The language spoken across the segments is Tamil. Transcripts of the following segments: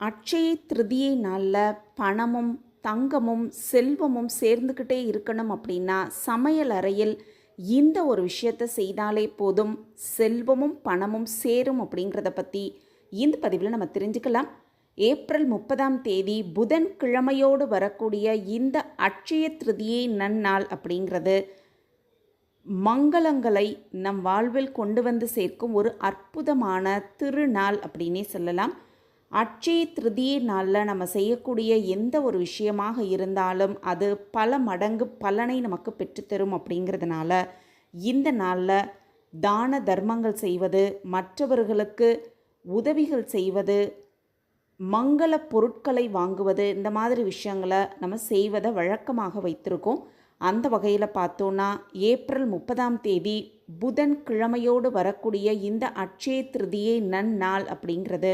அட்சய திருதியை நாளில் பணமும் தங்கமும் செல்வமும் சேர்ந்துக்கிட்டே இருக்கணும் அப்படின்னா சமையல் அறையில் இந்த ஒரு விஷயத்தை செய்தாலே போதும். செல்வமும் பணமும் சேரும் அப்படிங்கிறத பற்றி இந்த பதிவில் நம்ம தெரிஞ்சுக்கலாம். ஏப்ரல் முப்பதாம் தேதி புதன் கிழமையோடு வரக்கூடிய இந்த அட்சய திருதியை நன்னாள் அப்படிங்கிறது மங்களங்களை நம் வாழ்வில் கொண்டு வந்து சேர்க்கும் ஒரு அற்புதமான திருநாள் அப்படின்னே சொல்லலாம். அட்சய திருதியை நாளில் நம்ம செய்யக்கூடிய எந்த ஒரு விஷயமாக இருந்தாலும் அது பல மடங்கு பலனை நமக்கு பெற்றுத்தரும் அப்படிங்கிறதுனால இந்த நாளில் தான தர்மங்கள் செய்வது மற்றவர்களுக்கு உதவிகள் செய்வது மங்கள பொருட்களை வாங்குவது இந்த மாதிரி விஷயங்களை நம்ம செய்வதை வழக்கமாக வைத்திருக்கோம். அந்த வகையில் பார்த்தோன்னா ஏப்ரல் முப்பதாம் தேதி புதன் கிழமையோடு வரக்கூடிய இந்த அட்சய திருதியை நன்னாள் அப்படிங்கிறது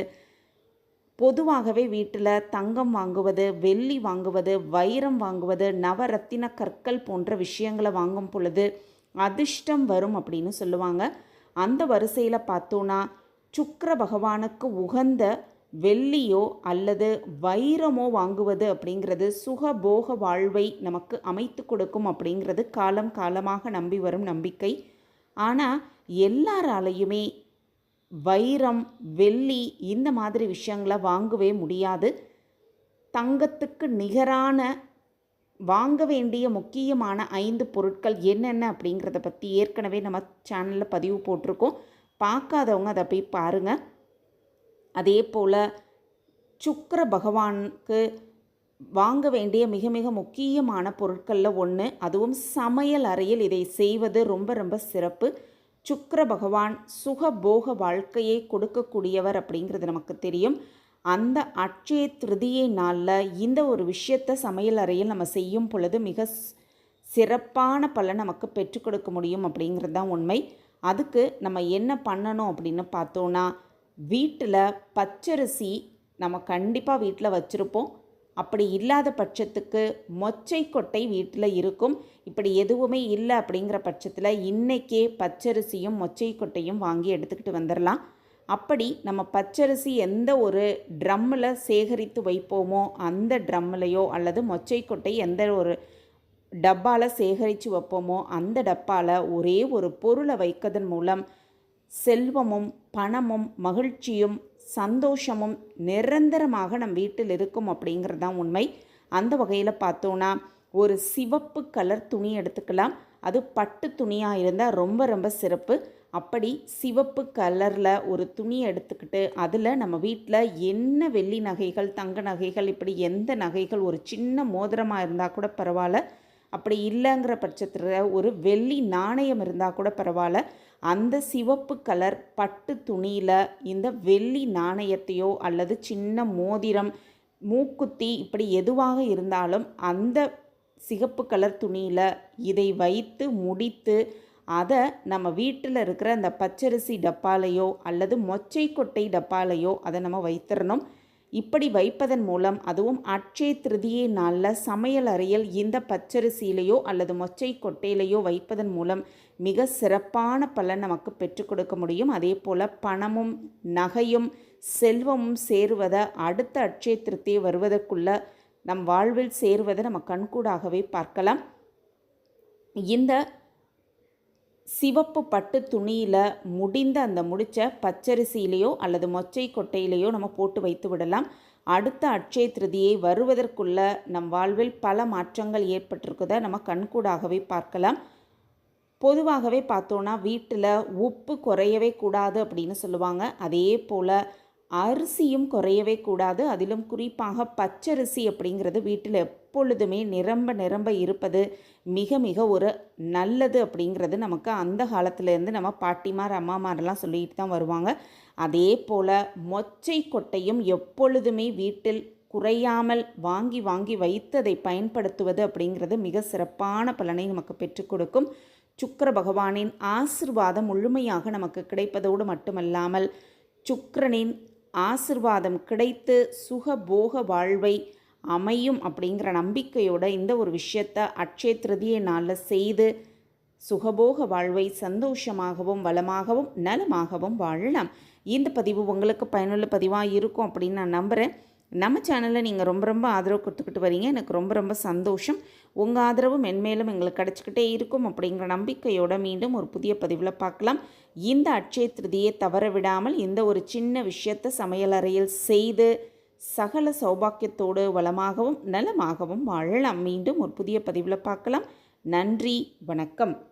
பொதுவாகவே வீட்டில் தங்கம் வாங்குவது வெள்ளி வாங்குவது வைரம் வாங்குவது நவரத்தின கற்கள் போன்ற விஷயங்களை வாங்கும் பொழுது அதிர்ஷ்டம் வரும் அப்படின்னு சொல்லுவாங்க. அந்த வரிசையில் பார்த்தோன்னா சுக்கர பகவானுக்கு உகந்த வெள்ளியோ அல்லது வைரமோ வாங்குவது அப்படிங்கிறது சுகபோக வாழ்வை நமக்கு அமைத்து கொடுக்கும் அப்படிங்கிறது காலம் காலமாக நம்பி வரும் நம்பிக்கை. ஆனால் எல்லாராலையுமே வைரம் வெள்ளி இந்த மாதிரி விஷயங்களை வாங்கவே முடியாது. தங்கத்துக்கு நிகரான வாங்க வேண்டிய முக்கியமான ஐந்து பொருட்கள் என்னென்ன அப்படிங்கிறத பற்றி ஏற்கனவே நம்ம சேனலில் பதிவு போட்டிருக்கோம். பார்க்காதவங்க அதை போய் பாருங்கள் அதே போல் சுக்கிர பகவானுக்கு வாங்க வேண்டிய மிக மிக முக்கியமான பொருட்களில் ஒன்று அதுவும் சமையல் அறையில் இதை செய்வது ரொம்ப ரொம்ப சிறப்பு. சுக்கர பகவான் சுகபோக வாழ்க்கையை கொடுக்கக்கூடியவர் அப்படிங்கிறது நமக்கு தெரியும். அந்த அட்சய திருதியை நாளில் இந்த ஒரு விஷயத்தை சமையல் அறையில் நம்ம செய்யும் பொழுது மிக சிறப்பான பலன் நமக்கு பெற்றுக் கொடுக்க முடியும் அப்படிங்கிறது தான் உண்மை. அதுக்கு நம்ம என்ன பண்ணணும் அப்படின்னு பார்த்தோன்னா வீட்டில் பச்சரிசி நம்ம கண்டிப்பாக வீட்டில் வச்சுருப்போம். அப்படி இல்லாத பட்சத்துக்கு மொச்சை கொட்டை வீட்டில் இருக்கும். இப்படி எதுவுமே இல்லை அப்படிங்கிற பட்சத்தில் இன்றைக்கே பச்சரிசியும் மொச்சை கொட்டையும் வாங்கி எடுத்துக்கிட்டு வந்துடலாம் அப்படி நம்ம பச்சரிசி எந்த ஒரு ட்ரம்மில் சேகரித்து வைப்போமோ அந்த ட்ரம்மிலையோ அல்லது மொச்சை கொட்டை எந்த ஒரு டப்பாவில் சேகரித்து வைப்போமோ அந்த டப்பாவில் ஒரே ஒரு பொருளை வைக்கதன் மூலம் செல்வமும் பணமும் மகிழ்ச்சியும் சந்தோஷமும் நிரந்தரமாக நம் வீட்டில் இருக்கும் அப்படிங்கிறது தான் உண்மை. அந்த வகையில் பார்த்தோன்னா ஒரு சிவப்பு கலர் துணி எடுத்துக்கலாம். அது பட்டு துணியாக இருந்தால் ரொம்ப ரொம்ப சிறப்பு. அப்படி சிவப்பு கலரில் ஒரு துணி எடுத்துக்கிட்டு அதில் நம்ம வீட்டில் என்ன வெள்ளி நகைகள் தங்க நகைகள் இப்படி எந்த நகைகள் ஒரு சின்ன மோதிரமாக இருந்தால் கூட பரவாயில்ல. அப்படி இல்லைங்கிற பட்சத்தில் ஒரு வெள்ளி நாணயம் இருந்தால் கூட பரவாயில்ல. அந்த சிவப்பு கலர் பட்டு துணியில் இந்த வெள்ளி நாணயத்தையோ அல்லது சின்ன மோதிரம் மூக்குத்தி இப்படி எதுவாக இருந்தாலும் அந்த சிகப்பு கலர் துணியில் இதை வைத்து முடித்து அதை நம்ம வீட்டில் இருக்கிற அந்த பச்சரிசி டப்பாலையோ அல்லது மொச்சை கொட்டை டப்பாலையோ அதை நம்ம வைத்திடணும் இப்படி வைப்பதன் மூலம் அதுவும் அட்சய திருதியை நாளில் சமையல் அறையில் இந்த பச்சரிசியிலையோ அல்லது மொச்சை கொட்டையிலையோ வைப்பதன் மூலம் மிக சிறப்பான பலன் நமக்கு பெற்றுக் கொடுக்க முடியும். அதே போல் பணமும் நகையும் செல்வமும் சேருவதை அடுத்த அட்சய திருத்தியை வருவதற்குள்ள நம் வாழ்வில் சேருவதை நம்ம கண்கூடாகவே பார்க்கலாம். இந்த சிவப்பு பட்டு துணியில் முடிந்த அந்த முடிச்ச பச்சரிசியிலையோ அல்லது மொச்சை கொட்டையிலையோ நம்ம போட்டு வைத்து விடலாம். அடுத்த அட்சய திருதியை வருவதற்குள்ள நம் வாழ்வில் பல மாற்றங்கள் ஏற்பட்டிருக்குதை நம்ம கண்கூடாகவே பார்க்கலாம். பொதுவாகவே பார்த்தோன்னா வீட்டில் உப்பு குறையவே கூடாது அப்படின்னு சொல்லுவாங்க. அதே போல் அரிசியும் குறையவே கூடாது. அதிலும் குறிப்பாக பச்சரிசி அப்படிங்கிறது வீட்டில் எப்பொழுதுமே நிரம்ப நிரம்ப இருப்பது மிக மிக ஒரு நல்லது அப்படிங்கிறது நமக்கு அந்த காலத்துலேருந்து நம்ம பாட்டிமார் அம்மாமாரெல்லாம் சொல்லிட்டு தான் வருவாங்க. அதே போல் மொச்சை கொட்டையும் எப்பொழுதுமே வீட்டில் குறையாமல் வாங்கி வாங்கி வைத்து அதை பயன்படுத்துவது அப்படிங்கிறது மிக சிறப்பான பலனை நமக்கு பெற்றுக் கொடுக்கும். சுக்கர பகவானின் ஆசிர்வாதம் முழுமையாக நமக்கு கிடைப்பதோடு மட்டுமல்லாமல் சுக்கரனின் ஆசிர்வாதம் கிடைத்து சுகபோக வாழ்வை அமையும் அப்படிங்கிற நம்பிக்கையோட இந்த ஒரு விஷயத்தை அட்சய திருதியை நாளில் செய்து சுகபோக வாழ்வை சந்தோஷமாகவும் வளமாகவும் நலமாகவும் வாழலாம். இந்த பதிவு உங்களுக்கு பயனுள்ள பதிவாக இருக்கும் அப்படின்னு நான் நம்புகிறேன் நம்ம சேனலில் நீங்கள் ரொம்ப ரொம்ப ஆதரவு கொடுத்துக்கிட்டு வரீங்க. எனக்கு ரொம்ப ரொம்ப சந்தோஷம். உங்கள் ஆதரவு மென்மேலும் எங்களுக்கு கிடச்சிக்கிட்டே இருக்கும் அப்படிங்கிற நம்பிக்கையோட மீண்டும் ஒரு புதிய பதிவில் பார்க்கலாம். இந்த அட்சய திருதியை தவற விடாமல் இந்த ஒரு சின்ன விஷயத்தை சமையலறையில் செய்து சகல சௌபாக்கியத்தோடு வளமாகவும் நலமாகவும் வாழலாம். மீண்டும் ஒரு புதிய பதிவில் பார்க்கலாம். நன்றி வணக்கம்.